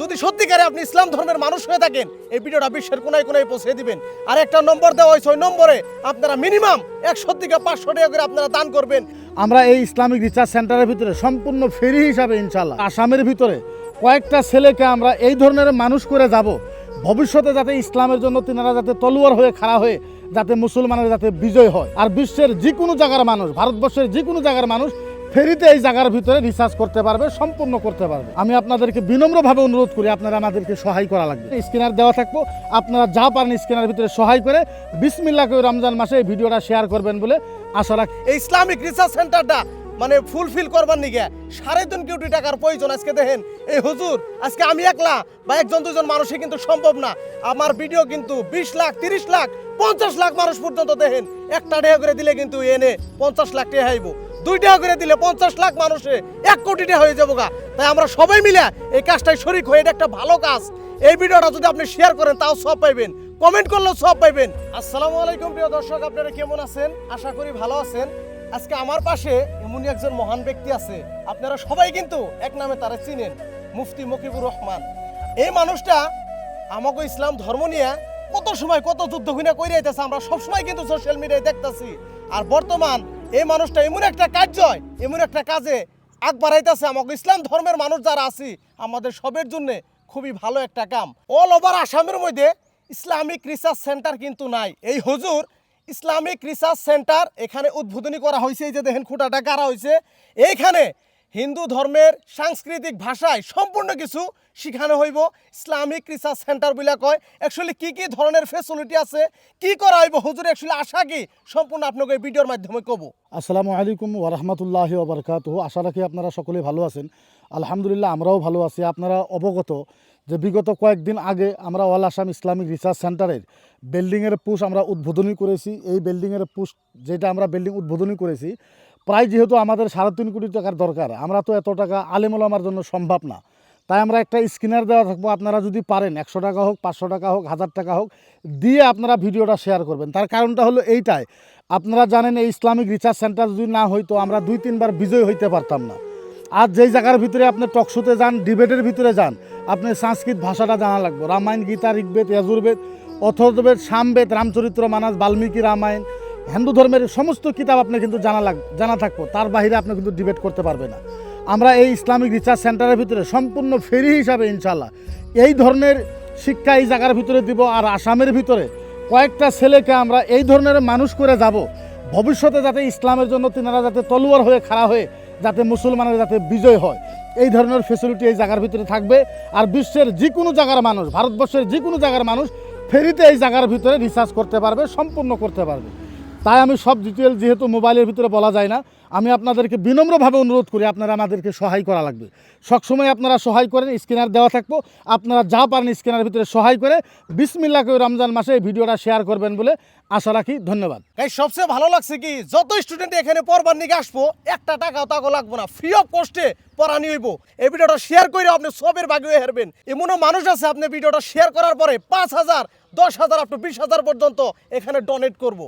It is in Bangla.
যদি সত্যিকারে আপনি ইসলাম ধর্মের মানুষ হয়ে থাকেন, এই ভিডিওটা বিশ্বের কোনায় কোনায় পৌঁছে দিবেন। আর একটা নম্বর দেওয়া হয়েছে ওই নম্বরে আপনারা মিনিমাম একশো থেকে পাঁচশো টাকা করে আপনারা দান করবেন। আমরা এই ইসলামিক রিসার্চ সেন্টারের ভিতরে সম্পূর্ণ ফ্রি হিসাবে ইনশাল্লাহ আসামের ভিতরে কয়েকটা ছেলেকে আমরা এই ধরনের মানুষ করে যাব। ভবিষ্যতে যাতে ইসলামের জন্য তিনারা যাতে তলুয়ার হয়ে, খাড়া হয়ে, যাতে মুসলমানের যাতে বিজয় হয়। আর বিশ্বের যে কোনো জায়গার মানুষ, ভারতবর্ষের যে কোনো জায়গার মানুষ ফেরিতে এই জায়গার ভিতরে রিসার্চ করতে পারবে, সম্পূর্ণ করতে পারবে। আমি আপনাদেরকে বিনম্রভাবে অনুরোধ করি, আপনারা আমাদেরকে সহায় করা লাগবে। স্ক্যানার দেওয়া থাকব, আপনারা যা পারেন স্ক্যানার ভিতরে সহায় করে বিসমিল্লা করে রমজান মাসে এই ভিডিওটা শেয়ার করবেন বলে আশা রাখি এই ইসলামিক রিসার্চ সেন্টারটা মানে ফুলফিল করবার নিগে সাড়ে তিন কোটি টাকার প্রয়োজন আজকে দেখেন। এই হুজুর, আজকে আমি একলা বা একজন দুজন মানুষে কিন্তু সম্ভব না। আমার ভিডিও কিন্তু বিশ লাখ, তিরিশ লাখ, পঞ্চাশ লাখ মানুষ পর্যন্ত দেখেন। একটা টাকা করে দিলে কিন্তু এনে পঞ্চাশ লাখ টাকা হাইব দুই টাকা করে দিলে পঞ্চাশ লাখ মানুষে এক কোটি টাকা হয়ে যাব গা তাই আমরা সবাই মিলে এই কাজটাই শরিক হয়ে এটা একটা ভালো কাজ। এই ভিডিওটা যদি আপনি শেয়ার করেন, তাও সব পাইবেন। কমেন্ট করলেও সব পাইবেন। আসসালামু আলাইকুম প্রিয় দর্শক, আপনারা কেমন আছেন? আশা করি ভালো আছেন। আজকে আমার পাশে এমনই একজন মহান ব্যক্তি আছে। আপনারা সবাই কিন্তু এক নামে তারা চিনেন, মুফতি মকিবুর রহমান। এই মানুষটা আমাকে ইসলাম ধর্ম নিয়ে কত সময় কত যুদ্ধ ঘুরে করে আমরা সবসময় কিন্তু সোশ্যাল মিডিয়ায় দেখতাছি। আর বর্তমান এই মানুষটা এমন একটা কার্য এমন একটা কাজে আগ বাড়াইতেছে। আমাকে ইসলাম ধর্মের মানুষ যারা আছি, আমাদের সবের জন্য খুবই ভালো একটা কাম। অল ওভার আসামের মধ্যে ইসলামিক রিসার্চ সেন্টার কিন্তু নাই। এই হুজুর ইসলামিক রিসার্চ সেন্টার এখানে উদ্বোধনী করা হয়েছে, এই যে দেখেন খুঁটাটা কারা হয়েছে। এইখানে হিন্দু ধর্মের সাংস্কৃতিক ভাষায় সম্পূর্ণ কিছু শিখানো হইব। ইসলামিক রিসার্চ সেন্টার বলে কয় অ্যাকচুয়ালি কি কি ধরনের ফেসিলিটি আছে, কি করা হইব? হুজুর অ্যাকচুয়ালি আশা কি সম্পূর্ণ আপনাকে ভিডিওর মাধ্যমে কব। আসসালামু আলাইকুম ওরহমতুল্লাহ ওবরকাত আশা রাখি আপনারা সকলে ভালো আছেন। আলহামদুলিল্লাহ, আমরাও ভালো আছি। আপনারা অবগত যে বিগত কয়েকদিন আগে আমরা অল আসাম ইসলামিক রিসার্চ সেন্টারের বিল্ডিংয়ের পুশ আমরা উদ্বোধনী করেছি। এই বিল্ডিংয়ের পুশ যেটা আমরা বিল্ডিং উদ্বোধনী করেছি প্রায় যেহেতু আমাদের সাড়ে তিন কোটি টাকার দরকার, আমরা তো এত টাকা আলেমুলামার জন্য সম্ভব না। তাই আমরা একটা স্ক্যানার দেওয়া থাকব, আপনারা যদি পারেন, একশো টাকা হোক, পাঁচশো টাকা হোক, হাজার টাকা হোক, দিয়ে আপনারা ভিডিওটা শেয়ার করবেন। তার কারণটা হলো এইটাই, আপনারা জানেন এই ইসলামিক রিসার্চ সেন্টার যদি না হইতো, আমরা দুই, তিনবার বিজয় হইতে পারতাম না। আর যেই জায়গার ভিতরে আপনি টকশোতে যান ডিবেটের ভিতরে যান, আপনি সংস্কৃত ভাষাটা জানা লাগবে। রামায়ণ, গীতা, ঋগ্বেদ, যজুর্বেদ অথর্ববেদ সামবেদ, রামচরিত্র, মানস, বাল্মীকি, রামায়ণ হিন্দু ধর্মের সমস্ত কিতাব আপনি কিন্তু জানা লাগ জানা থাকব। তার বাহিরে আপনি কিন্তু ডিবেট করতে পারবে না। আমরা এই ইসলামিক রিসার্চ সেন্টারের ভিতরে সম্পূর্ণ ফেরি হিসাবে ইনশাল্লাহ এই ধরনের শিক্ষা এই জায়গার ভিতরে দিব আর আসামের ভিতরে কয়েকটা ছেলেকে আমরা এই ধরনের মানুষ করে যাব। ভবিষ্যতে যাতে ইসলামের জন্য তিনারা যাতে তলোয়ার হয়ে খাড়া হয়ে যাতে মুসলমানের যাতে বিজয় হয়। এই ধরনের ফেসিলিটি এই জায়গার ভিতরে থাকবে। আর বিশ্বের যে কোনো জায়গার মানুষ, ভারতবর্ষের যে কোনো জায়গার মানুষ ফেরিতে এই জায়গার ভিতরে রিসার্চ করতে পারবে, সম্পূর্ণ করতে পারবে। তাই আমি সব ডিটেল যেহেতু মোবাইলের ভিতরে বলা যায় না, আমি আপনাদেরকে বিনম্রভাবে অনুরোধ করি, আপনারা আমাদেরকে সহায় করা লাগবে। সবসময় আপনারা সহায় করেন স্ক্যানার দেওয়া থাকব, আপনারা যা পারেন স্ক্যানার ভিতরে সহায় করে বিসমিল্লা করে রমজান মাসে এই ভিডিওটা শেয়ার করবেন বলে আশা রাখি, ধন্যবাদ। গাইস সবচেয়ে ভালো লাগছে কি যত স্টুডেন্ট এখানে পড়বার নিকে আসব, একটা টাকাও তাকে লাগবো না ফ্রি অফ কস্টে পড়ানি হইব। এই ভিডিওটা শেয়ার করে আপনি সবের বাকি হয়ে হারবেন। এমনও মানুষ আছে, আপনি ভিডিওটা শেয়ার করার পরে পাঁচ হাজার, দশ হাজার, আপনি বিশ হাজার পর্যন্ত এখানে ডোনেট করব।